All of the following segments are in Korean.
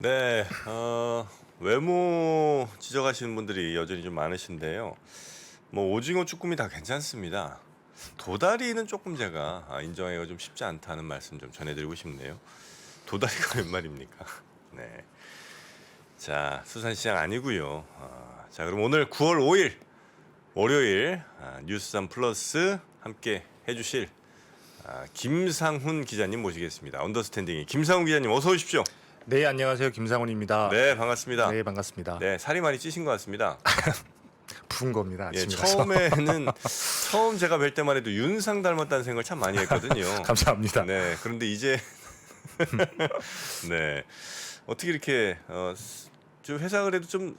네, 어, 외모 지적하시는 분들이 여전히 좀 많으신데요. 뭐 오징어 쭈꾸미 다 괜찮습니다. 도다리는 조금 제가 아, 인정하기가 좀 쉽지 않다는 말씀 좀 전해드리고 싶네요. 도다리가 웬 말입니까? 네. 자, 수산시장 아니고요. 아, 자, 그럼 오늘 9월 5일 월요일 아, 뉴스삼 플러스 함께 해주실 아, 김상훈 기자님 모시겠습니다. 언더스탠딩이 김상훈 기자님 어서 오십시오. 네 안녕하세요 김상훈입니다. 네, 반갑습니다. 네, 반갑습니다. 네, 살이 많이 찌신 것 같습니다. 부은 겁니다. 예. 처음에는 처음 제가 뵐 때만 해도 윤상 닮았다는 생각을 참 많이 했거든요. 감사합니다. 네, 그런데 이제 네 어떻게 이렇게 어, 좀 회사 그래도 좀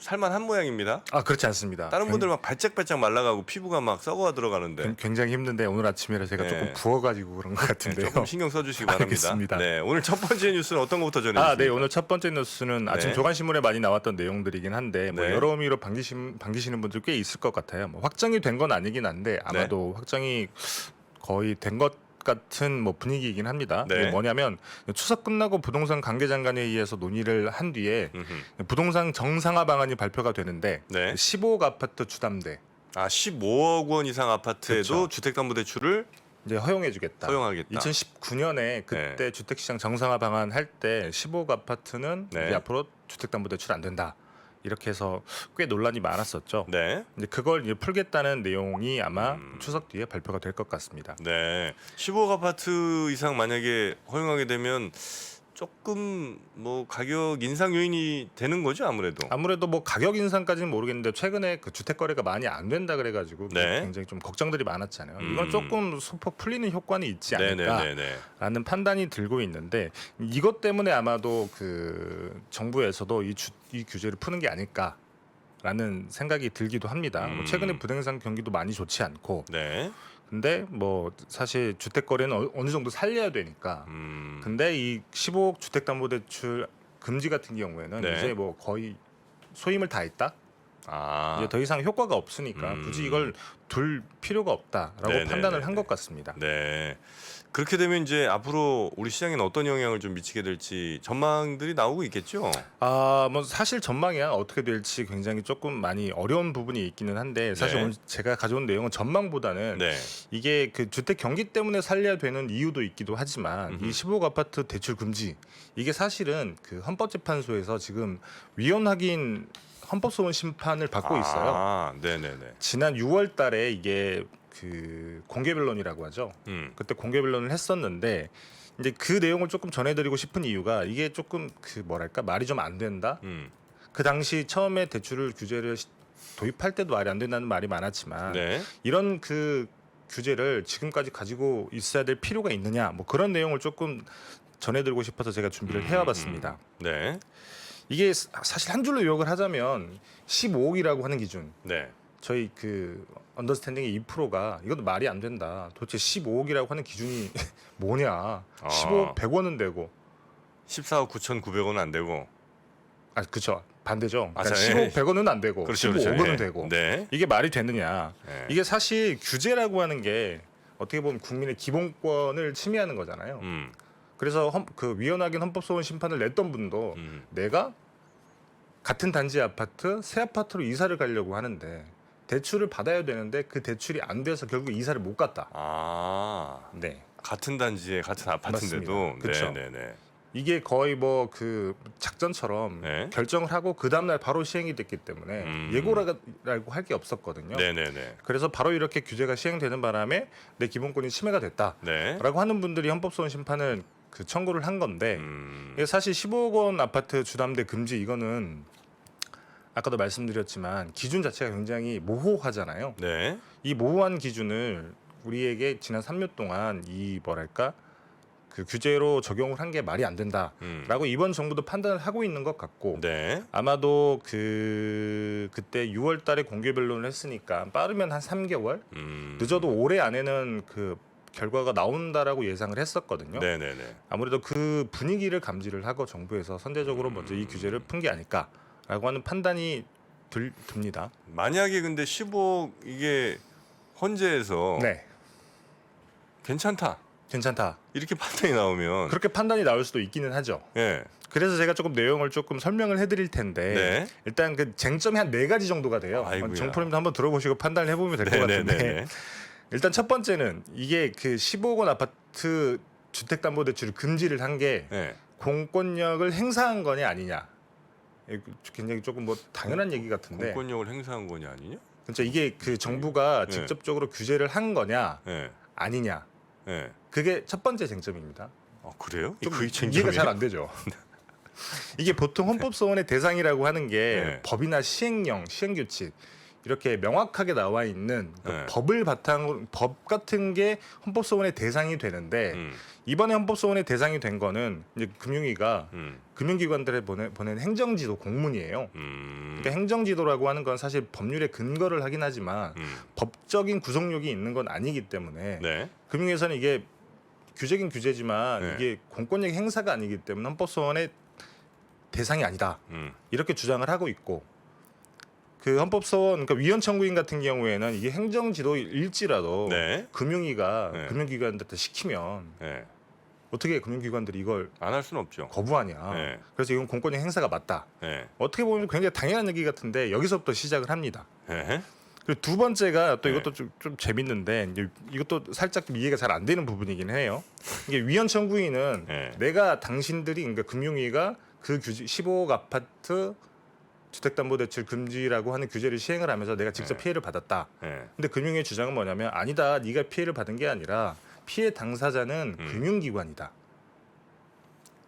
살만한 모양입니다. 아 그렇지 않습니다. 다른 굉- 분들 막 발짝발짝 말라가고 피부가 막 썩어 들어가는데 굉- 굉장히 힘든데 오늘 아침이라 제가 네. 조금 부어가지고 그런 것 네, 같은데요. 조금 신경 써주시기 바랍니다. 알겠습니다. 네, 오늘 첫 번째 뉴스는 어떤 것부터 전해주십니까? 아, 네 오늘 첫 번째 뉴스는 아침 네. 조간신문에 많이 나왔던 내용들이긴 한데 뭐 네. 여러 의미로 반기신 반기시는 분들 꽤 있을 것 같아요. 뭐 확정이 된 건 아니긴 한데 네. 아마도 확정이 거의 된 것 같은 뭐 분위기이긴 합니다. 네. 이게 뭐냐면 추석 끝나고 부동산 관계장관에 의해서 논의를 한 뒤에 음흠. 부동산 정상화 방안이 발표가 되는데 네. 15억 아파트 주담대 아 15억 원 이상 아파트에도 그렇죠. 주택담보대출을 이제 허용해주겠다. 허용하겠다. 2019년에 그때 주택시장 정상화 방안 할 때 15억 아파트는 네. 이제 앞으로 주택담보대출 안 된다. 이렇게 해서 꽤 논란이 많았었죠. 네. 이제 그걸 이제 풀겠다는 내용이 아마 음. 추석 뒤에 발표가 될 것 같습니다. 네. 15억 아파트 이상 만약에 허용하게 되면 조금 뭐 가격 인상 요인이 되는 거죠 아무래도. 아무래도 뭐 가격 인상까지는 모르겠는데 최근에 그 주택 거래가 많이 안 된다 그래가지고 네. 굉장히 좀 걱정들이 많았잖아요. 음. 이건 조금 소폭 풀리는 효과는 있지 않을까. 네네네네. 라는 판단이 들고 있는데 이것 때문에 아마도 그 정부에서도 이, 주, 이 규제를 푸는 게 아닐까 라는 생각이 들기도 합니다. 뭐 음. 최근에 부동산 경기도 많이 좋지 않고 네. 근데 뭐 사실 주택 거래는 어- 어느 정도 살려야 되니까 음. 근데 이 15억 주택 담보 대출 금지 같은 경우에는 네. 이제 뭐 거의 소임을 다 했다. 아. 이제 더 이상 효과가 없으니까 음. 굳이 이걸 둘 필요가 없다라고 네네네네. 판단을 한 것 같습니다. 네. 그렇게 되면 이제 앞으로 우리 시장에는 어떤 영향을 좀 미치게 될지 전망들이 나오고 있겠죠. 아, 뭐 사실 전망이야 어떻게 될지 굉장히 조금 많이 어려운 부분이 있기는 한데 사실 네. 오늘 제가 가져온 내용은 전망보다는 네. 이게 그 주택 경기 때문에 살려야 되는 이유도 있기도 하지만 음흠. 이 15억 아파트 대출 금지 이게 사실은 그 헌법재판소에서 지금 위헌 확인 헌법소원 심판을 받고 있어요. 아, 네네네. 지난 6월 달에 이게 그 공개 변론이라고 하죠. 음. 그때 공개 변론을 했었는데 이제 그 내용을 조금 전해드리고 싶은 이유가 이게 조금 그 뭐랄까 말이 좀 안 된다. 음. 그 당시 처음에 대출을 규제를 시- 도입할 때도 말이 안 된다는 말이 많았지만 네. 이런 그 규제를 지금까지 가지고 있어야 될 필요가 있느냐 뭐 그런 내용을 조금 전해드리고 싶어서 제가 준비를 해와봤습니다. 네. 이게 사- 사실 한 줄로 요약을 하자면 15억이라고 하는 기준 네. 저희 그 언더스탠딩의 2%가 이것도 말이 안 된다. 도대체 15억이라고 하는 기준이 뭐냐? 15억 100원은 되고 14억 9,900원은 안 되고. 아 그쵸 반대죠. 아, 그러니까 자, 15억 예. 100원은 안 되고 그렇죠, 15억은 그렇죠. 예. 되고 네. 이게 말이 되느냐? 네. 이게 사실 규제라고 하는 게 어떻게 보면 국민의 기본권을 침해하는 거잖아요. 음. 그래서 헌, 그 위헌하긴 헌법소원 심판을 냈던 분도 음. 내가 같은 단지 아파트 새 아파트로 이사를 가려고 하는데 대출을 받아야 되는데 그 대출이 안 돼서 결국 이사를 못 갔다. 아. 네. 같은 단지에 같은 아파트인데도 맞습니다. 그쵸. 네, 네, 네. 이게 거의 뭐 그 작전처럼 네. 결정을 하고 그 다음날 바로 시행이 됐기 때문에 음. 예고라고 할 게 없었거든요. 네, 네, 네. 그래서 바로 이렇게 규제가 시행되는 바람에 내 기본권이 침해가 됐다라고 네. 하는 분들이 헌법소원 심판을 그 청구를 한 건데 음. 이게 사실 15억 원 아파트 주담대 금지 이거는 아까도 말씀드렸지만 기준 자체가 굉장히 모호하잖아요. 네. 이 모호한 기준을 우리에게 지난 3년 동안 이 뭐랄까 그 규제로 적용을 한 게 말이 안 된다라고 음. 이번 정부도 판단을 하고 있는 것 같고 네. 아마도 그 그때 6월 달에 공개 변론을 했으니까 빠르면 한 3개월 음. 늦어도 올해 안에는 그 결과가 나온다라고 예상을 했었거든요. 네, 네, 네. 아무래도 그 분위기를 감지를 하고 정부에서 선제적으로 먼저 이 규제를 푼 게 아닐까 라고 하는 판단이 들, 듭니다. 만약에 근데 15억 이게 헌재에서 네. 괜찮다. 괜찮다. 이렇게 판단이 나오면 그렇게 판단이 나올 수도 있기는 하죠. 예. 그래서 제가 조금 내용을 조금 설명을 해드릴 텐데 네. 일단 그 쟁점이 한 네 가지 정도가 돼요. 아이고야. 정프님도 한번 들어보시고 판단을 해보면 될 것 같은데 네네네. 일단 첫 번째는 이게 그 15억 원 아파트 주택담보대출을 금지를 한게 예. 공권력을 행사한 거냐 아니냐. 이거 굉장히 조금 뭐 당연한 얘기 같은데 공권력을 행사한 거냐 아니냐? 진짜 이게 그 정부가 네. 직접적으로 규제를 한 거냐 예. 아니냐. 예. 그게 첫 번째 쟁점입니다. 아 그래요? 좀 그게 이해가 잘 안 되죠. 이게 보통 헌법소원의 대상이라고 하는 게 네. 법이나 시행령, 시행규칙 이렇게 명확하게 나와 있는 그 네. 법을 바탕으로 법 같은 게 헌법 소원의 대상이 되는데 음. 이번에 헌법 소원의 대상이 된 거는 이제 금융위가 음. 금융기관들에 보내, 보낸 행정지도 공문이에요. 음. 그러니까 행정지도라고 하는 건 사실 법률에 근거를 하긴 하지만 음. 법적인 구속력이 있는 건 아니기 때문에 네. 금융에서는 이게 규제긴 규제지만 네. 이게 공권력 행사가 아니기 때문에 헌법 소원의 대상이 아니다 음. 이렇게 주장을 하고 있고 그 헌법소원 그러니까 위헌 청구인 같은 경우에는 이게 행정지도일지라도 네. 금융위가 네. 금융기관들한테 시키면 예. 어떻게 금융기관들이 이걸 안 할 수는 없죠. 거부하냐 네. 그래서 이건 공권력 행사가 맞다 예. 어떻게 보면 굉장히 당연한 얘기 같은데 여기서부터 시작을 합니다 예. 그리고 두 번째가 또 네. 이것도 좀, 좀 재밌는데 이제 이것도 살짝 좀 이해가 잘 안 되는 부분이긴 해요. 이게 위헌 청구인은 네. 내가 당신들이 그러니까 금융위가 그 규제 15억 아파트 주택담보대출 금지라고 하는 규제를 시행을 하면서 내가 직접 네. 피해를 받았다. 예. 근데 금융위의 주장은 뭐냐면 아니다. 네가 피해를 받은 게 아니라 피해 당사자는 음. 금융기관이다.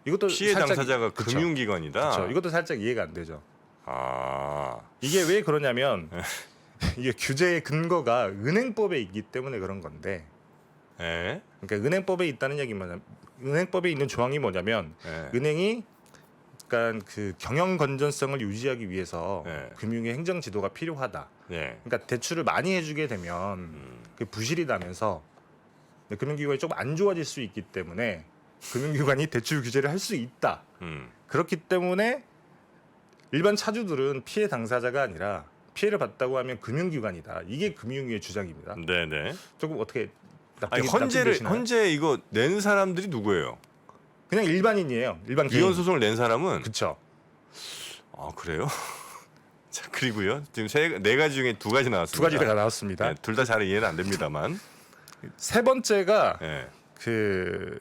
이것도 피해 살짝- 당사자가 그쵸. 금융기관이다. 그쵸. 이것도 살짝 이해가 안 되죠. 아. 이게 왜 그러냐면 네. 이게 규제의 근거가 은행법에 있기 때문에 그런 건데 예. 그러니까 은행법에 있다는 얘기 뭐냐면 은행법에 있는 조항이 뭐냐면 예. 은행이 그러니까 그 경영 건전성을 유지하기 위해서 네. 금융의 행정 지도가 필요하다. 예. 그러니까 대출을 많이 해주게 되면 음. 그 부실이 나면서 금융기관이 조금 안 좋아질 수 있기 때문에 금융기관이 대출 규제를 할 수 있다. 음. 그렇기 때문에 일반 차주들은 피해 당사자가 아니라 피해를 봤다고 하면 금융기관이다. 이게 금융위의 주장입니다. 네, 네. 조금 어떻게 아니 납득이, 헌재를 납득되시나요? 헌재 이거 낸 사람들이 누구예요? 그냥 일반인이에요. 일반 개인. 위헌 소송을 낸 사람은 그렇죠. 아 그래요? 자 그리고요 지금 세, 네 가지 중에 두 가지 나왔습니다. 두 가지가 나왔습니다. 둘다 잘 이해는 안 됩니다만. 세 번째가 예. 그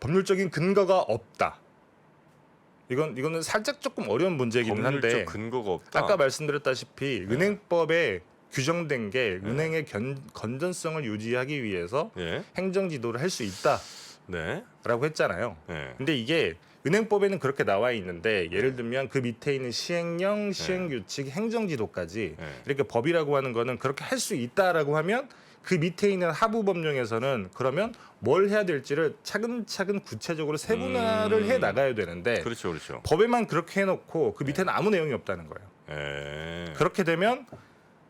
법률적인 근거가 없다. 이건 이거는 살짝 조금 어려운 문제이긴 한데 법률적 근거가 없다. 아까 말씀드렸다시피 네. 은행법에 규정된 게 은행의 견, 건전성을 유지하기 위해서 예. 행정 지도를 할 수 있다 라고 네. 했잖아요. 예. 근데 이게 은행법에는 그렇게 나와 있는데 예를 들면 그 밑에 있는 시행령, 시행규칙, 행정지도까지 네. 이렇게 법이라고 하는 거는 그렇게 할 수 있다라고 하면 그 밑에 있는 하부 법령에서는 그러면 뭘 해야 될지를 차근차근 구체적으로 세분화를 음. 해 나가야 되는데 그렇죠, 그렇죠. 법에만 그렇게 해놓고 그 밑에는 네. 아무 내용이 없다는 거예요. 예. 그렇게 되면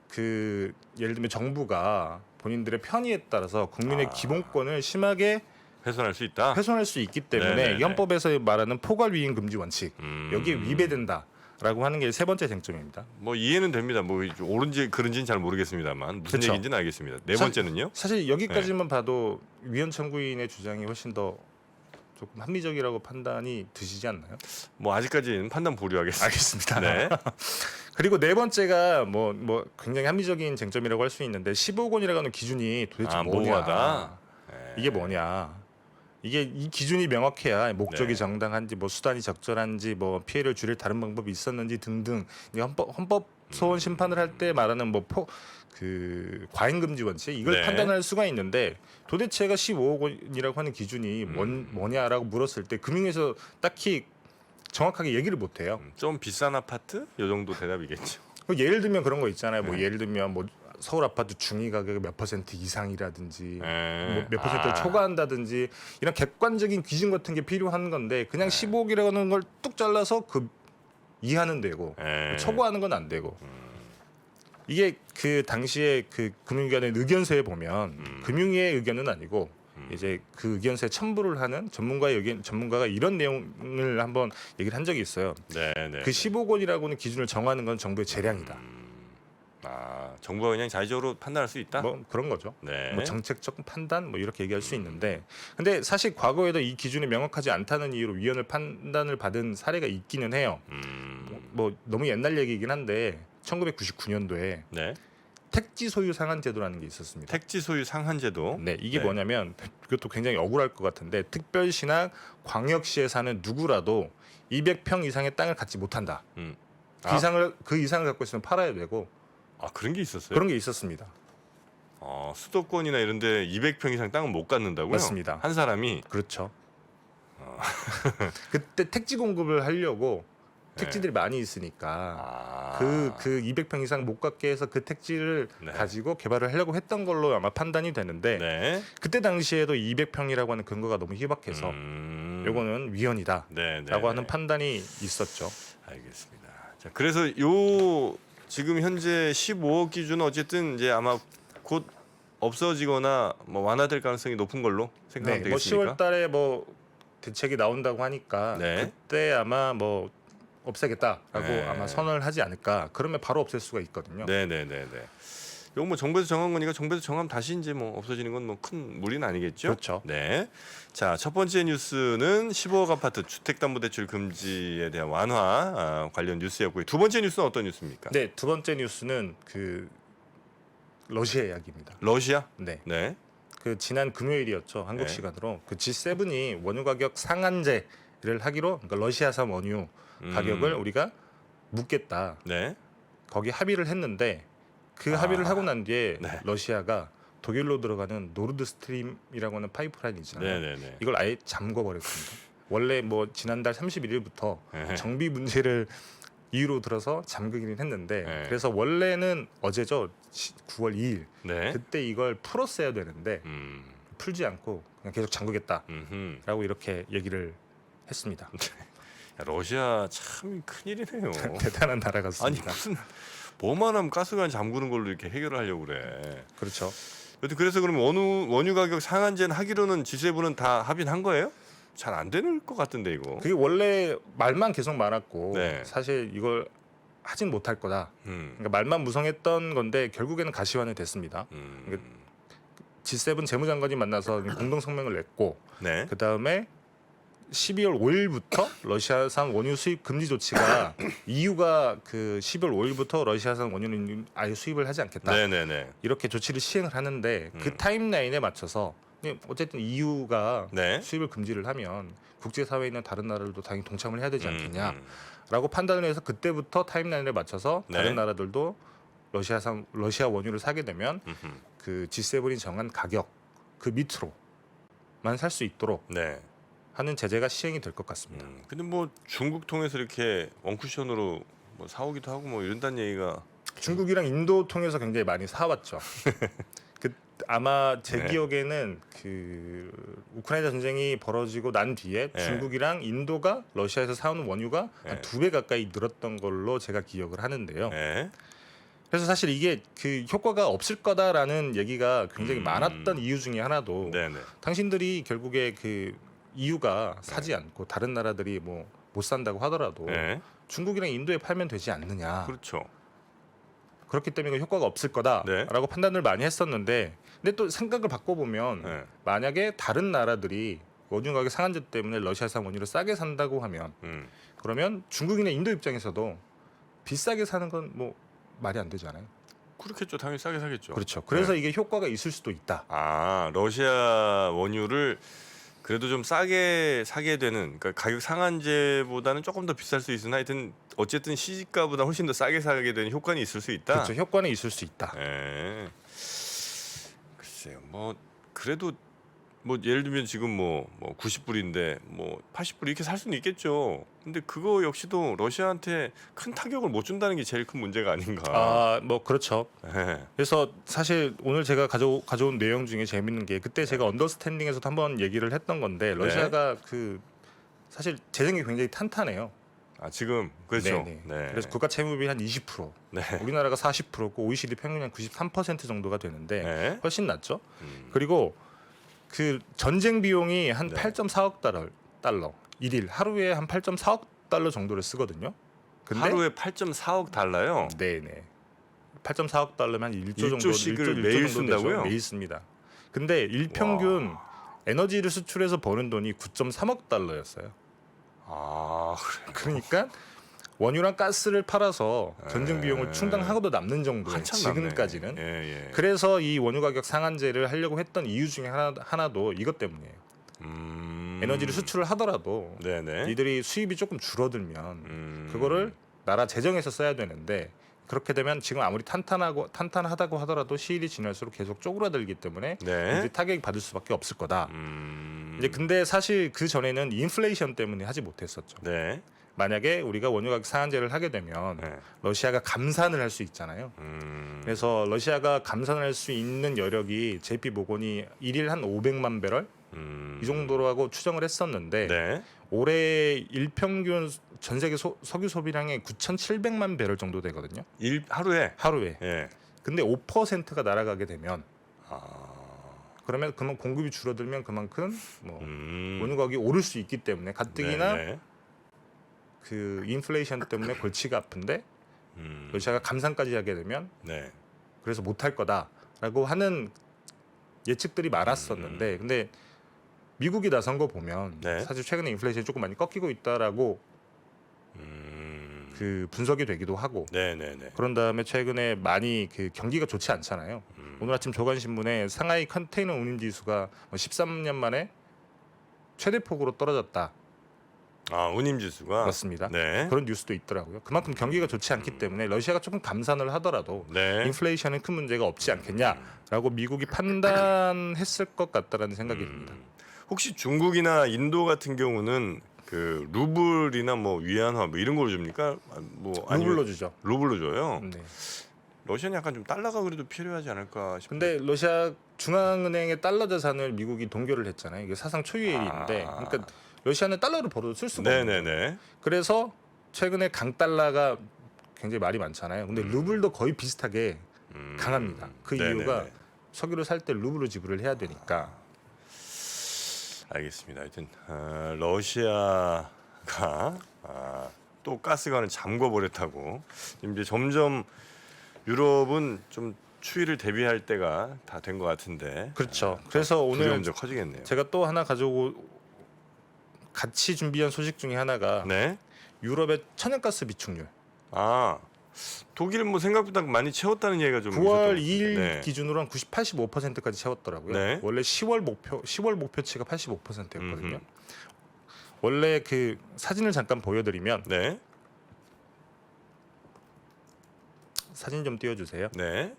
그 예를 들면 정부가 본인들의 편의에 따라서 국민의 아. 기본권을 심하게 훼손할 수 있다. 훼손할 수 있기 때문에 네네네. 이 헌법에서 말하는 포괄 위임 금지 원칙 음. 여기에 위배된다 라고 하는 게 세 번째 쟁점입니다. 뭐 이해는 됩니다. 뭐 옳은지 그른지는 잘 모르겠습니다만 무슨 그쵸. 얘기인지는 알겠습니다. 네 사- 번째는요? 사실 여기까지만 봐도 위헌 청구인의 주장이 훨씬 더 조금 합리적이라고 판단이 드시지 않나요? 뭐 아직까지는 판단 보류하겠습니다. 알겠습니다. 네. 그리고 네 번째가 뭐뭐 굉장히 합리적인 쟁점이라고 할 수 있는데 15억 원이라고 하는 기준이 도대체 아, 뭐냐? 모호하다. 예. 이게 뭐냐? 이게 이 기준이 명확해야 목적이 네. 정당한지 뭐 수단이 적절한지 뭐 피해를 줄일 다른 방법이 있었는지 등등 이 헌법 헌법 소원 심판을 할 때 말하는 뭐 뭐그 과잉 금지 원칙 이걸 네. 판단할 수가 있는데 도대체가 15억 원이라고 하는 기준이 뭔 음. 뭐냐라고 물었을 때 금융에서 딱히 정확하게 얘기를 못 해요. 음, 좀 비싼 아파트? 요 정도 대답이겠죠. 그 예를 들면 그런 거 있잖아요. 뭐 네. 예를 들면 뭐 서울 아파트 중위 가격이 몇 퍼센트 이상이라든지 예. 뭐몇 퍼센트를 아. 초과한다든지 이런 객관적인 기준 같은 게 필요한 건데 그냥 15억이라는 걸 뚝 잘라서 그 이하는 되고 예. 초과하는 건 안 되고 이게 그 당시에 그 금융기관의 의견서에 보면 음. 금융위의 의견은 아니고 음. 이제 그 의견서에 첨부를 하는 전문가의 의견 전문가가 이런 내용을 한번 얘기를 한 적이 있어요. 네, 네. 그 15억 원이라고는 기준을 정하는 건 정부의 재량이다. 음. 아. 아, 정부가 그냥 자의적으로 판단할 수 있다. 뭐 그런 거죠. 네. 뭐 정책적 판단 뭐 이렇게 얘기할 수 있는데 근데 사실 과거에도 이 기준이 명확하지 않다는 이유로 위헌을 판단을 받은 사례가 있기는 해요. 음, 뭐 너무 옛날 얘기이긴 한데 1999년도에 네. 택지 소유 상한 제도라는 게 있었습니다. 택지 소유 상한 제도. 네, 이게 네. 뭐냐면 그것도 굉장히 억울할 것 같은데 특별시나 광역시에 사는 누구라도 200평 이상의 땅을 갖지 못한다. 음. 그 아. 이상을 그 이상을 갖고 있으면 팔아야 되고 아 그런 게 있었어요? 그런 게 있었습니다. 어, 수도권이나 이런데 200평 이상 땅은 못 갖는다고요? 맞습니다. 한 사람이 그렇죠. 어. 그때 택지 공급을 하려고 네. 택지들이 많이 있으니까 아, 그 그 200평 이상 못 갖게 해서 그 택지를 네. 가지고 개발을 하려고 했던 걸로 아마 판단이 되는데 네. 그때 당시에도 200평이라고 하는 근거가 너무 희박해서 음, 요거는 위헌이다라고 네, 네, 하는 네. 판단이 있었죠. 알겠습니다. 자, 그래서 요 지금 현재 15억 기준은 어쨌든 이제 아마 곧 없어지거나 뭐 완화될 가능성이 높은 걸로 생각하면 네, 뭐 되겠습니까? 10월 달에 뭐 대책이 나온다고 하니까 네. 그때 아마 뭐 없애겠다라고 네. 아마 선언을 하지 않을까. 그러면 바로 없앨 수가 있거든요. 네, 네, 네, 네. 요거 뭐 정부에서 정한 거니까 정부에서 정하면 다시 이제 뭐 없어지는 건 뭐 큰 무리는 아니겠죠? 그렇죠. 네. 자, 첫 번째 뉴스는 15억 아파트 주택담보대출 금지에 대한 완화 아, 관련 뉴스였고요. 두 번째 뉴스는 어떤 뉴스입니까? 네, 두 번째 뉴스는 그 러시아 이야기입니다. 러시아? 네. 네. 그 지난 금요일이었죠. 한국 네. 시간으로 그 G7이 원유 가격 상한제를 하기로 그러니까 러시아산 원유 음, 가격을 우리가 묻겠다. 네. 거기 합의를 했는데 그 아. 합의를 하고 난 뒤에 네. 러시아가 독일로 들어가는 노르드 스트림이라고 하는 파이프라인 있잖아요. 네, 네, 네. 이걸 아예 잠궈 버렸습니다. 원래 뭐 지난달 31일부터 네. 정비 문제를 이유로 들어서 잠그기는 했는데 네. 그래서 원래는 어제죠 9월 2일 네. 그때 이걸 풀었어야 되는데 음. 풀지 않고 그냥 계속 잠그겠다라고 음흠. 이렇게 얘기를 했습니다. 야, 러시아 참 큰일이네요. 대단한 나라 아니 같습니다. 무슨 뭐만 하면 가스관 잠그는 걸로 이렇게 해결을 하려고 그래. 그렇죠. 여튼 그래서 그럼 원유 원유 가격 상한제는 하기로는 G7은 다 합의는 한 거예요? 잘 안 되는 것 같은데 이거. 그게 원래 말만 계속 많았고 네. 사실 이걸 하진 못할 거다. 음. 그러니까 말만 무성했던 건데 결국에는 가시화는 됐습니다. 음. G7 재무장관이 만나서 공동 성명을 냈고 네. 그 다음에 12월 5일부터 러시아산 원유 수입 금지 조치가 EU가 그 12월 5일부터 러시아산 원유는 아예 수입을 하지 않겠다 네, 네, 네. 이렇게 조치를 시행을 하는데 음. 그 타임라인에 맞춰서 어쨌든 EU가 네. 수입을 금지를 하면 국제사회에 있는 다른 나라들도 당연히 동참을 해야 되지 음, 않겠냐라고 판단을 해서 그때부터 타임라인에 맞춰서 네. 다른 나라들도 러시아산 러시아 원유를 사게 되면 음. 음흠. 그 G7이 정한 가격 그 밑으로만 살 수 있도록 네. 하는 제재가 시행이 될 것 같습니다. 음. 근데 뭐 중국 통해서 이렇게 원쿠션으로 뭐 사오기도 하고 뭐 이런다는 얘기가 중국이랑 인도 통해서 굉장히 많이 사왔죠. 그 아마 제 네. 기억에는 그 우크라이나 전쟁이 벌어지고 난 뒤에 네. 중국이랑 인도가 러시아에서 사오는 원유가 네. 한두 배 가까이 늘었던 걸로 제가 기억을 하는데요. 네. 그래서 사실 이게 그 효과가 없을 거다라는 얘기가 굉장히 음. 많았던 이유 중에 하나도 네, 네. 당신들이 결국에 그 EU가 사지 않고 다른 나라들이 뭐 못 산다고 하더라도 네. 중국이랑 인도에 팔면 되지 않느냐. 그렇죠. 그렇기 때문에 효과가 없을 거다라고 네. 판단을 많이 했었는데 근데 또 생각을 바꿔보면 네. 만약에 다른 나라들이 원유 가격 상한제 때문에 러시아산 원유를 싸게 산다고 하면 음. 그러면 중국이나 인도 입장에서도 비싸게 사는 건 뭐 말이 안 되잖아요. 그렇겠죠. 당연히 싸게 사겠죠. 그렇죠. 그래서 네. 이게 효과가 있을 수도 있다. 아 러시아 원유를 그래도 좀 싸게 사게 되는 그러니까 가격 상한제보다는 조금 더 비쌀 수 있으나 하여튼 어쨌든 시집가보다 훨씬 더 싸게 사게 되는 효과는 있을 수 있다. 그렇죠. 효과는 있을 수 있다. 예. 글쎄요. 뭐 그래도 뭐 예를 들면 지금 뭐, 뭐 90불인데 뭐 80불 이렇게 살 수는 있겠죠. 근데 그거 역시도 러시아한테 큰 타격을 못 준다는 게 제일 큰 문제가 아닌가. 아, 뭐 그렇죠. 예. 그래서 사실 오늘 제가 가져 가져온 내용 중에 재밌는 게 그때 제가 언더스탠딩에서도 한번 얘기를 했던 건데 러시아가 그 사실 재정이 굉장히 탄탄해요. 아 지금 그렇죠. 네네. 네. 그래서 국가 채무비 한 20%, 네. 우리나라가 40%고 OECD 평균이 한93% 정도가 되는데 네. 훨씬 낮죠. 음. 그리고 그 전쟁 비용이 한 네. 8.4억 달러, 달러 일일 하루에 한 8.4억 달러 정도를 쓰거든요. 근데 하루에 8.4억 달러요. 네네 8.4억 달러면 한 1조 정도 일조씩을 1조, 매일 정도 되죠. 쓴다고요? 매일 씁니다. 근데 일평균 에너지를 수출해서 버는 돈이 9.3억 달러였어요. 아 그러니까 원유랑 가스를 팔아서 전쟁 에. 비용을 충당하고도 남는 한참 남네. 지금까지는 예, 예. 그래서 이 원유 가격 상한제를 하려고 했던 이유 중에 하나, 하나 도 이것 때문이에요. 음. 에너지를 수출을 하더라도 네네. 이들이 수입이 조금 줄어들면 음. 그거를 나라 재정에서 써야 되는데 그렇게 되면 지금 아무리 탄탄하고 탄탄하다고 하더라도 시일이 지날수록 계속 쪼그라들기 때문에 네. 이제 타격이 받을 수밖에 없을 거다. 음. 이제 근데 사실 그 전에는 인플레이션 때문에 하지 못했었죠. 네. 만약에 우리가 원유 가격 상한제를 하게 되면 네. 러시아가 감산을 할 수 있잖아요. 음. 그래서 러시아가 감산을 할 수 있는 여력이 JP 모건이 일일 한 500만 배럴 음. 이 정도로 하고 추정을 했었는데 네. 올해 일평균 전 세계 소- 석유 소비량이 9,700만 배럴 정도 되거든요. 일 하루에. 하루에. 예. 근데 5%가 날아가게 되면 아. 그러면 그만 공급이 줄어들면 그만큼 뭐 음. 원유 가격이 오를 수 있기 때문에 가뜩이나 네. 그 인플레이션 때문에 골치가 아픈데 음. 러시아가 감산까지 하게 되면 네. 그래서 못할 거다라고 하는 예측들이 많았었는데 근데 미국이 나선 거 보면 음. 네. 사실 최근에 인플레이션이 조금 많이 꺾이고 있다라고 음. 그 분석이 되기도 하고 네네네. 그런 다음에 최근에 많이 그 경기가 좋지 않잖아요. 음. 오늘 아침 조간 신문에 상하이 컨테이너 운임 지수가 13년 만에 최대 폭으로 떨어졌다. 아 운임 지수가. 맞습니다. 네. 그런 뉴스도 있더라고요. 그만큼 경기가 좋지 않기 때문에 러시아가 조금 감산을 하더라도 네. 인플레이션은 큰 문제가 없지 않겠냐라고 미국이 판단했을 것 같다라는 생각이 듭니다. 음. 혹시 중국이나 인도 같은 경우는 그 루블이나 뭐 위안화 뭐 이런 걸로 줍니까? 아, 뭐 아니면 루블로 주죠. 루블로 줘요. 네. 러시아는 약간 좀 달러가 그래도 필요하지 않을까 싶은데. 근데 러시아 중앙은행의 달러 자산을 미국이 동결을 했잖아요. 이게 사상 초유의 일인데, 아. 그러니까 러시아는 달러를 벌어도 쓸 수가 없는 거예요. 네네네. 그래서 최근에 강달러가 굉장히 말이 많잖아요. 근데 루블도 거의 비슷하게 음. 강합니다. 그 네네네. 이유가 석유를 살 때 루블로 지불을 해야 되니까. 알겠습니다. 하여튼 어, 러시아가 아, 또 가스관을 잠궈 버렸다고 지금 이제 점점 유럽은 좀 추위를 대비할 때가 다 된 것 같은데 그렇죠. 그래서 오늘 두려움 좀 커지겠네요. 제가 또 하나 가지고 같이 준비한 소식 중에 하나가 네. 유럽의 천연가스 비축률. 아 독일 뭐 생각보다 많이 채웠다는 얘기가 좀 9월 있었던 2일 것 같은데. 기준으로 한 90, 85%까지 채웠더라고요. 네. 원래 10월 목표 10월 목표치가 85%였거든요. 음흠. 원래 그 사진을 잠깐 보여드리면 네. 사진 좀 띄워주세요. 네.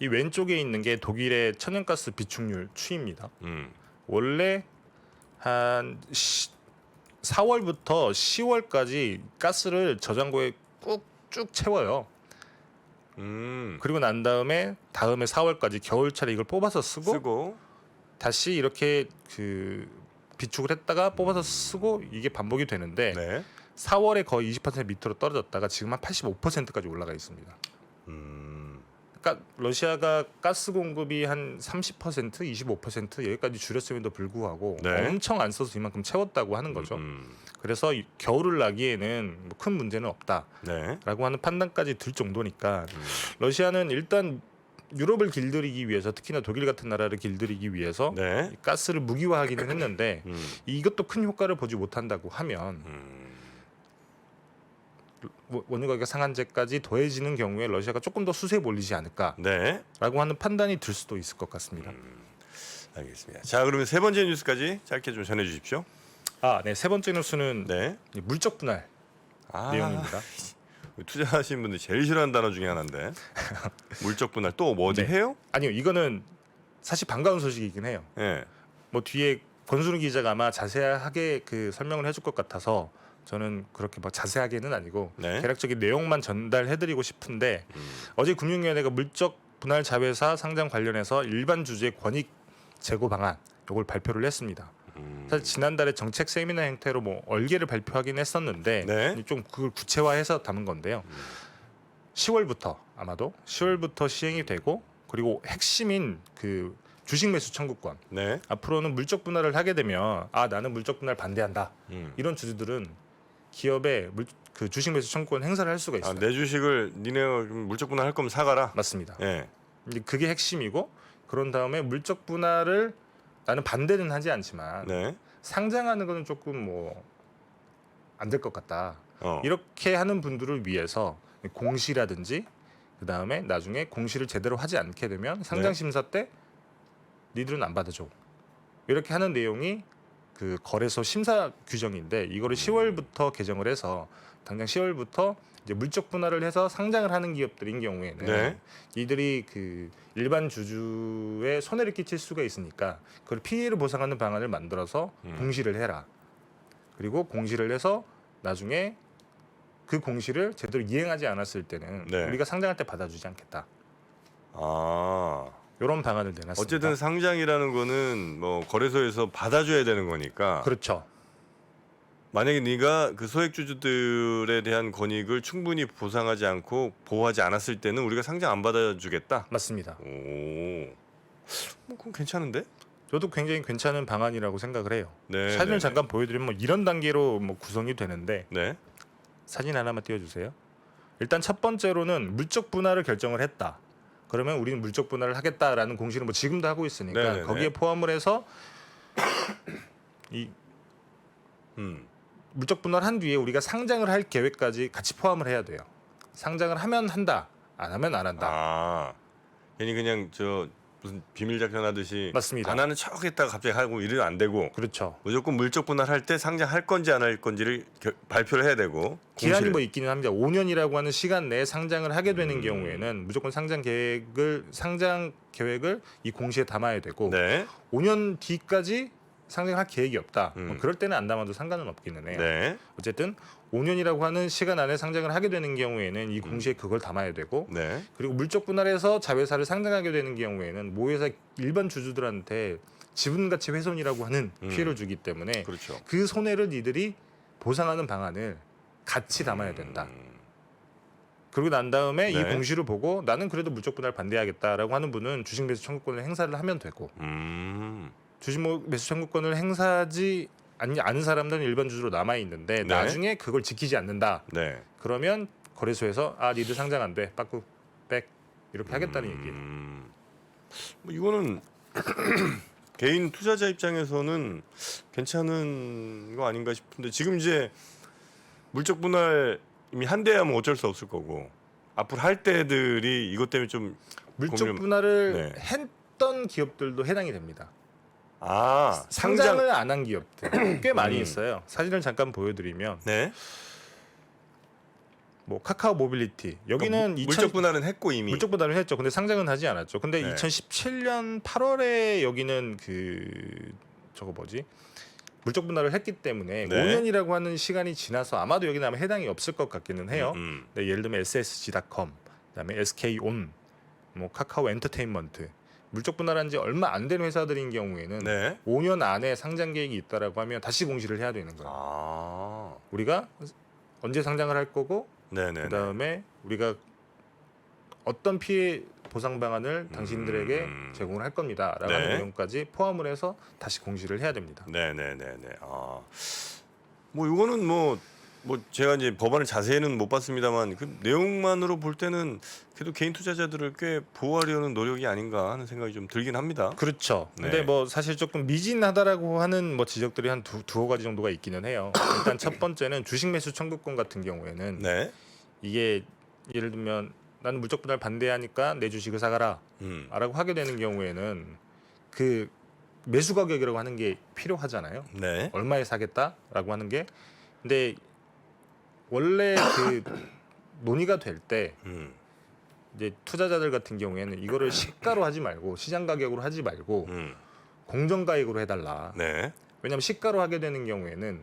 이 왼쪽에 있는 게 독일의 천연가스 비축률 추이입니다. 음. 원래 한 시, 4월부터 10월까지 가스를 저장고에 꾹쭉 채워요. 음. 그리고 난 다음에 다음에 4월까지 겨울철에 이걸 뽑아서 쓰고, 쓰고 다시 이렇게 그 비축을 했다가 뽑아서 쓰고 이게 반복이 되는데 네. 4월에 거의 20% 밑으로 떨어졌다가 지금 한 85%까지 올라가 있습니다. 음. 그러니까 러시아가 가스 공급이 한 30% 25% 여기까지 줄였음에도 불구하고 네. 엄청 안 써서 이만큼 채웠다고 하는 거죠. 음. 그래서 이- 겨울을 나기에는 뭐 큰 문제는 없다라고 네. 하는 판단까지 들 정도니까 음. 러시아는 일단 유럽을 길들이기 위해서 특히나 독일 같은 나라를 길들이기 위해서 네. 이 가스를 무기화하기는 했는데 음. 이것도 큰 효과를 보지 못한다고 하면 음. 원- 원유 가격 상한제까지 더해지는 경우에 러시아가 조금 더 수세에 몰리지 않을까라고 네. 하는 판단이 들 수도 있을 것 같습니다. 알겠습니다. 자, 그러면 세 번째 뉴스까지 짧게 좀 전해 주십시오. 아, 네. 세 번째 뉴스는 네. 이 물적 분할 아, 내용입니다. 투자하시는 분들 제일 싫어하는 단어 중에 하나인데 물적 분할 또뭐 어디 네. 해요? 아니요, 이거는 사실 반가운 소식이긴 해요. 예. 뭐 뒤에 권순우 기자가 아마 자세하게 그 설명을 해줄 것 같아서 저는 그렇게 막 자세하게는 아니고 네. 대략적인 내용만 전달해드리고 싶은데 음. 어제 금융위원회가 물적 분할 자회사 상장 관련해서 일반 주주의 권익 제고 방안 이걸 발표를 했습니다. 음. 사실 지난달에 정책 세미나 형태로 뭐 얼개를 발표하긴 했었는데 네. 좀 그걸 구체화해서 담은 건데요. 10월부터 아마도 10월부터 시행이 되고 그리고 핵심인 그 주식 매수 청구권 네. 앞으로는 물적 분할을 하게 되면 아 나는 물적 분할 반대한다 음. 이런 주주들은 기업에 물, 그 주식 매수 청구권 행사를 할 수가 아, 있어요. 내 주식을 니네가 물적 분할 거면 사가라. 맞습니다. 예. 이제 그게 핵심이고 그런 다음에 물적 분할을 나는 반대는 하지 않지만 네. 상장하는 거는 조금 뭐 안 될 것 같다. 어. 이렇게 하는 분들을 위해서 공시라든지 그 다음에 나중에 공시를 제대로 하지 않게 되면 상장 네. 심사 때 니들은 안 받아줘. 이렇게 하는 내용이 그 거래소 심사 규정인데 이거를 10월부터 개정을 해서 당장 10월부터 이제 물적 분할을 해서 상장을 하는 기업들인 경우에는 네. 이들이 그 일반 주주에 손해를 끼칠 수가 있으니까 그걸 피해를 보상하는 방안을 만들어서 음. 공시를 해라. 그리고 공시를 해서 나중에 그 공시를 제대로 이행하지 않았을 때는 네. 우리가 상장할 때 받아주지 않겠다. 아. 이런 방안을 내놨습니다. 어쨌든 상장이라는 거는 뭐 거래소에서 받아줘야 되는 거니까 그렇죠. 만약에 네가 그 소액 주주들에 대한 권익을 충분히 보상하지 않고 보호하지 않았을 때는 우리가 상장 안 받아주겠다. 맞습니다. 오, 뭐 그건 괜찮은데? 저도 굉장히 괜찮은 방안이라고 생각을 해요. 네. 사진을 네, 잠깐 보여드리면 뭐 이런 단계로 뭐 구성이 되는데 네. 사진 하나만 띄워주세요. 일단 첫 번째로는 물적 분할을 결정을 했다. 그러면 우리는 물적 분할을 하겠다라는 공시를 뭐 지금도 하고 있으니까 네네네. 거기에 포함을 해서 이 음. 물적 분할한 뒤에 우리가 상장을 할 계획까지 같이 포함을 해야 돼요. 상장을 하면 한다, 안 하면 안 한다. 아. 괜히 그냥 저 무슨 비밀 작전 하듯이 맞습니다. 안 하는 척 했다가 갑자기 하고 이러면 안 되고 그렇죠. 무조건 물적 분할할 때 상장할 건지 안 할 건지를 겨- 발표를 해야 되고 기한이 공시를- 뭐 있기는 합니다. 5년이라고 하는 시간 내에 상장을 하게 되는 음. 경우에는 무조건 상장 계획을 상장 계획을 이 공시에 담아야 되고 네. 5년 뒤까지 상장할 계획이 없다. 음. 뭐 그럴 때는 안 담아도 상관은 없기는 해요. 네. 어쨌든 5년이라고 하는 시간 안에 상장을 하게 되는 경우에는 음. 이 공시에 그걸 담아야 되고 네. 그리고 물적 분할해서 자회사를 상장하게 되는 경우에는 모회사 일반 주주들한테 지분 가치 훼손이라고 하는 음. 피해를 주기 때문에 그렇죠. 그 손해를 니들이 보상하는 방안을 같이 담아야 된다. 음. 그러고 난 다음에 이 네. 공시를 보고 나는 그래도 물적 분할 반대하겠다라고 하는 분은 주식 매수 청구권을 행사를 하면 되고 음. 주식 모- 매수 청구권을 행사하지 않- 않은 사람들은 일반 주주로 남아 있는데 네. 나중에 그걸 지키지 않는다. 네. 그러면 거래소에서 아 니들 상장 안 돼. 빠꾸 백 이렇게 하겠다는 얘기예요. 음. 뭐 이거는 개인 투자자 입장에서는 괜찮은 거 아닌가 싶은데 지금 이제 물적 분할 이미 한대하면 어쩔 수 없을 거고 앞으로 할 때들이 이것 때문에 좀 물적 고민- 분할을 네. 했던 기업들도 해당이 됩니다. 아, 상장 상장을 안 한 기업들 꽤 많이 음. 있어요. 사진을 잠깐 보여드리면 네. 뭐 카카오 모빌리티 여기는 그러니까 물- 2000 물적 분할은 했고 이미 물적 분할을 했죠. 근데 상장은 하지 않았죠. 근데 네. 2017년 8월에 여기는 그 저거 뭐지? 물적 분할을 했기 때문에 네. 5년이라고 하는 시간이 지나서 아마도 여기는 아마 해당이 없을 것 같기는 해요. 음, 네, 예를 들면 SSG.com, 그다음에 SK온, 뭐 카카오 엔터테인먼트 물적 분할한 지 얼마 안 된 회사들인 경우에는 음. 네. 5년 안에 상장 계획이 있다라고 하면 다시 공시를 해야 되는 거예요. 아. 우리가 언제 상장을 할 거고 네, 네. 그다음에 우리가 어떤 피해 보상 방안을 당신들에게 음. 제공을 할 겁니다라고 네. 내용까지 포함을 해서 다시 공시를 해야 됩니다. 네, 네, 네, 네. 아. 뭐 이거는 뭐 뭐 제가 이제 법안을 자세히는 못 봤습니다만 그 내용만으로 볼 때는 그래도 개인 투자자들을 꽤 보호하려는 노력이 아닌가 하는 생각이 좀 들긴 합니다. 그렇죠. 네. 근데 뭐 사실 조금 미진하다라고 하는 뭐 지적들이 한 두, 두어 가지 정도가 있기는 해요. 일단 첫 번째는 주식 매수 청구권 같은 경우에는 네. 이게 예를 들면 나는 물적 분할 반대하니까 내 주식을 사가라 음. 라고 하게 되는 경우에는 그 매수 가격이라고 하는 게 필요하잖아요. 네. 얼마에 사겠다라고 하는 게 근데 원래 그 논의가 될 때 음. 이제 투자자들 같은 경우에는 이거를 시가로 하지 말고 시장 가격으로 하지 말고 음. 공정 가격으로 해달라. 네. 왜냐하면 시가로 하게 되는 경우에는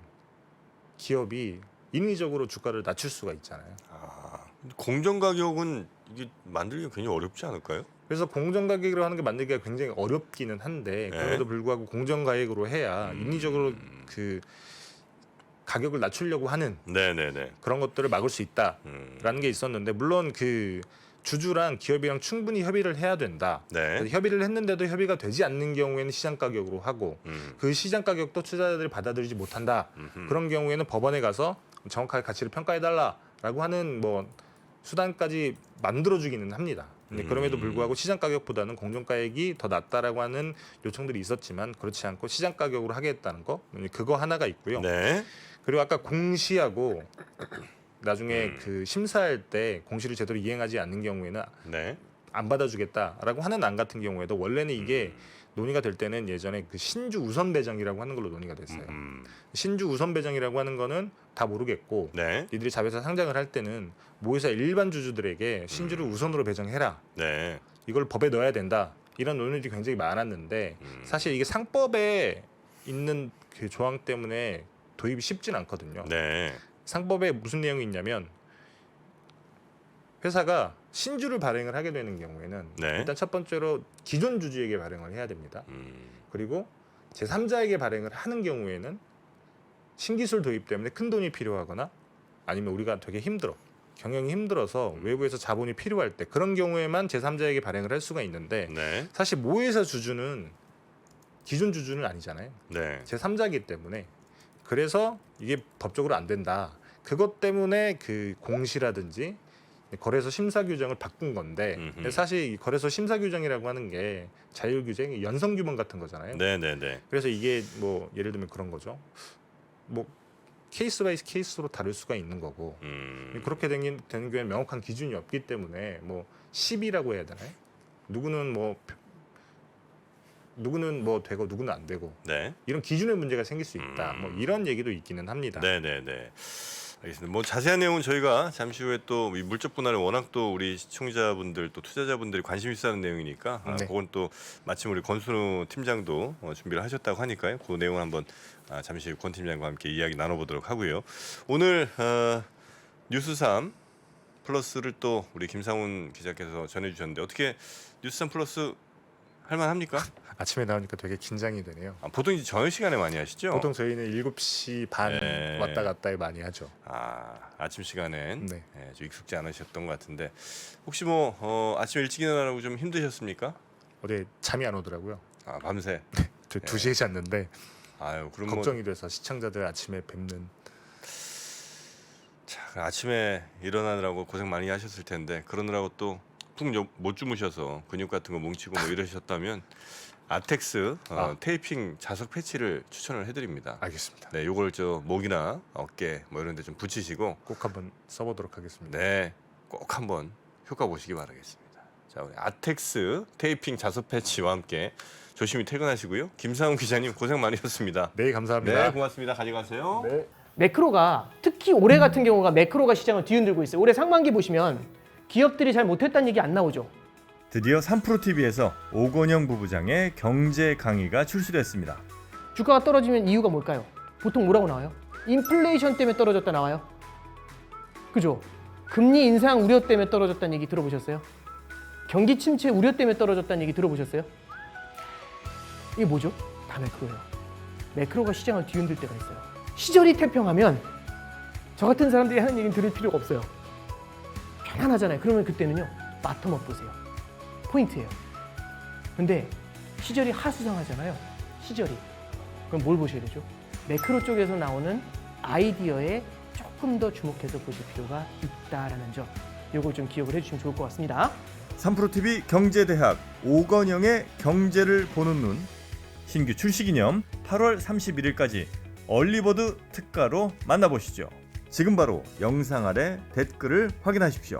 기업이 인위적으로 주가를 낮출 수가 있잖아요. 아. 공정 가격은 이게 만들기가 굉장히 어렵지 않을까요? 그래서 공정 가격으로 하는 게 만들기가 굉장히 어렵기는 한데 네. 그럼에도 불구하고 공정 가격으로 해야 음. 인위적으로 그 가격을 낮추려고 하는 네, 네, 네. 그런 것들을 막을 수 있다. 음. 라는 게 있었는데 물론 그 주주랑 기업이랑 충분히 협의를 해야 된다. 네. 그래서 협의를 했는데도 협의가 되지 않는 경우에는 시장 가격으로 하고 음. 그 시장 가격도 투자자들이 받아들이지 못한다. 음흠. 그런 경우에는 법원에 가서 정확하게 가치를 평가해 달라라고 하는 뭐 수단까지 만들어 주기는 합니다. 근데 그럼에도 음. 불구하고 시장 가격보다는 공정 가액이 더 낫다라고 하는 요청들이 있었지만 그렇지 않고 시장 가격으로 하겠다는 거 그거 하나가 있고요. 네. 그리고 아까 공시하고 나중에 음. 그 심사할 때 공시를 제대로 이행하지 않는 경우에는 네. 안 받아주겠다라고 하는 안 같은 경우에도 원래는 이게 음. 논의가 될 때는 예전에 그 신주 우선 배정이라고 하는 걸로 논의가 됐어요. 음. 신주 우선 배정이라고 하는 거는 다 모르겠고 네. 니들이 자회사 상장을 할 때는 모회사 일반 주주들에게 신주를 음. 우선으로 배정해라. 네. 이걸 법에 넣어야 된다. 이런 논의들이 굉장히 많았는데 음. 사실 이게 상법에 있는 그 조항 때문에 도입이 쉽진 않거든요. 네. 상법에 무슨 내용이 있냐면 회사가 신주를 발행을 하게 되는 경우에는 네. 일단 첫 번째로 기존 주주에게 발행을 해야 됩니다. 음. 그리고 제3자에게 발행을 하는 경우에는 신기술 도입 때문에 큰 돈이 필요하거나 아니면 우리가 되게 힘들어 경영이 힘들어서 음. 외부에서 자본이 필요할 때 그런 경우에만 제3자에게 발행을 할 수가 있는데 네. 사실 모회사 주주는 기존 주주는 아니잖아요. 네. 제3자이기 때문에 그래서 이게 법적으로 안 된다. 그것 때문에 그 공시라든지 거래소 심사 규정을 바꾼 건데 음흠. 사실 이 거래소 심사 규정이라고 하는 게 자율 규정, 연성 규범 같은 거잖아요. 네, 네, 네. 그래서 이게 뭐 예를 들면 그런 거죠. 뭐 케이스 바이 케이스로 다를 수가 있는 거고 음. 그렇게 되는, 되는 경우에 명확한 기준이 없기 때문에 뭐 10이라고 해야 되나요? 누구는 뭐 누구는 뭐 되고 누구는 안 되고 네. 이런 기준의 문제가 생길 수 있다. 음. 뭐 이런 얘기도 있기는 합니다. 네, 네, 네. 알겠습니다. 뭐 자세한 내용은 저희가 잠시 후에 또 이 물적 분할은 워낙 또 우리 시청자분들 또 투자자분들이 관심 있어 하는 내용이니까 아, 네. 그건 또 마침 우리 권순우 팀장도 어, 준비를 하셨다고 하니까요. 그 내용 한번 아, 잠시 권 팀장과 함께 이야기 나눠보도록 하고요. 오늘 어, 뉴스 3 플러스를 또 우리 김상훈 기자께서 전해주셨는데 어떻게 뉴스 3 플러스 할만합니까? 아침에 나오니까 되게 긴장이 되네요. 아, 보통 이제 저녁 시간에 많이 하시죠? 보통 저희는 7시 반 네. 왔다 갔다 많이 하죠. 아 아침 시간엔 네. 예, 좀 익숙지 않으셨던 것 같은데 혹시 뭐 어, 아침 일찍 일어나라고 좀 힘드셨습니까? 어제 잠이 안 오더라고요. 아 밤새. 저 2시에 잤는데 아유 그럼 뭐 걱정이 돼서 시청자들 아침에 뵙는 자, 그 아침에 일어나느라고 고생 많이 하셨을 텐데 그러느라고 또 푹 못 주무셔서 근육 같은 거 뭉치고 뭐 이러셨다면 아텍스 어, 아. 테이핑 자석 패치를 추천을 해드립니다. 알겠습니다. 네, 요걸 저 목이나 어깨 뭐 이런 데 좀 붙이시고 꼭 한번 써보도록 하겠습니다. 네, 꼭 한번 효과 보시기 바라겠습니다. 자, 우리 아텍스 테이핑 자석 패치와 함께 조심히 퇴근하시고요. 김상훈 기자님 고생 많으셨습니다. 네, 감사합니다. 네, 고맙습니다. 가져가세요. 네. 매크로가 특히 올해 같은 경우가 매크로가 시장을 뒤흔들고 있어요. 올해 상반기 보시면 기업들이 잘 못했다는 얘기 안 나오죠. 드디어 3프로TV에서 오건영 부부장의 경제 강의가 출시됐습니다. 주가가 떨어지면 이유가 뭘까요? 보통 뭐라고 나와요? 인플레이션 때문에 떨어졌다 나와요. 그죠? 금리 인상 우려 때문에 떨어졌다는 얘기 들어보셨어요? 경기 침체 우려 때문에 떨어졌다는 얘기 들어보셨어요? 이게 뭐죠? 다 매크로예요. 매크로가 시장을 뒤흔들 때가 있어요. 시절이 태평하면 저 같은 사람들이 하는 얘기는 들을 필요가 없어요. 편안하잖아요. 그러면 그때는요. 바텀업 보세요. 포인트예요. 근데 시절이 하수상하잖아요. 시절이. 그럼 뭘 보셔야 되죠? 매크로 쪽에서 나오는 아이디어에 조금 더 주목해서 보실 필요가 있다라는 점. 요걸 좀 기억을 해주시면 좋을 것 같습니다. 3프로TV 경제대학 오건영의 경제를 보는 눈 신규 출시 기념 8월 31일까지 얼리버드 특가로 만나보시죠. 지금 바로 영상 아래 댓글을 확인하십시오.